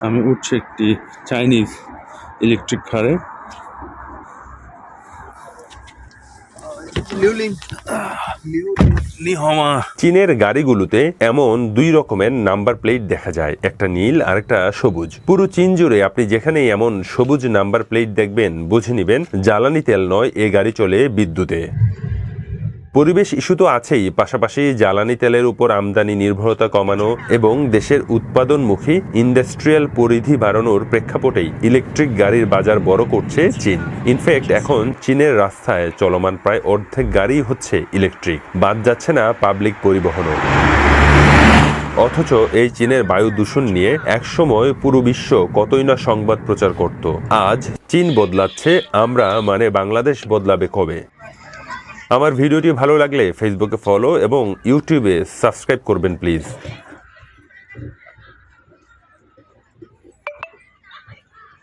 আমি উঠছি একটি চাইনিজ ইলেকট্রিক কারে নিহমা চীনের গাড়িগুলোতে এমন দুই রকমের নাম্বার প্লেট দেখা যায় একটা নীল আর একটা সবুজ। পুরো চীন জুড়ে আপনি যেখানেই এমন সবুজ নাম্বার প্লেট দেখবেন বুঝে নিবেন জ্বালানি তেল নয় এ গাড়ি চলে বিদ্যুতে। পরিবেশ ইস্যু তো আছেই, পাশাপাশি জ্বালানি তেলের উপর আমদানি নির্ভরতা কমানো এবং দেশের উৎপাদনমুখী ইন্ডাস্ট্রিয়াল পরিধি বাড়ানোর প্রেক্ষাপটেই ইলেকট্রিক গাড়ির বাজার বড় করছে চীন। ইনফ্যাক্ট এখন চীনের রাস্তায় চলমান প্রায় অর্ধেক গাড়ি হচ্ছে ইলেকট্রিক, বাদ যাচ্ছে না পাবলিক পরিবহনও। অথচ এই চীনের বায়ু দূষণ নিয়ে একসময় পুরো বিশ্ব কতই না সংবাদ প্রচার করত। আজ চীন বদলাচ্ছে, আমরা মানে বাংলাদেশ বদলাবে কবে? আমার ভিডিওটি ভালো লাগলে ফেসবুকে ফলো এবং ইউটিউবে সাবস্ক্রাইব করবেন প্লিজ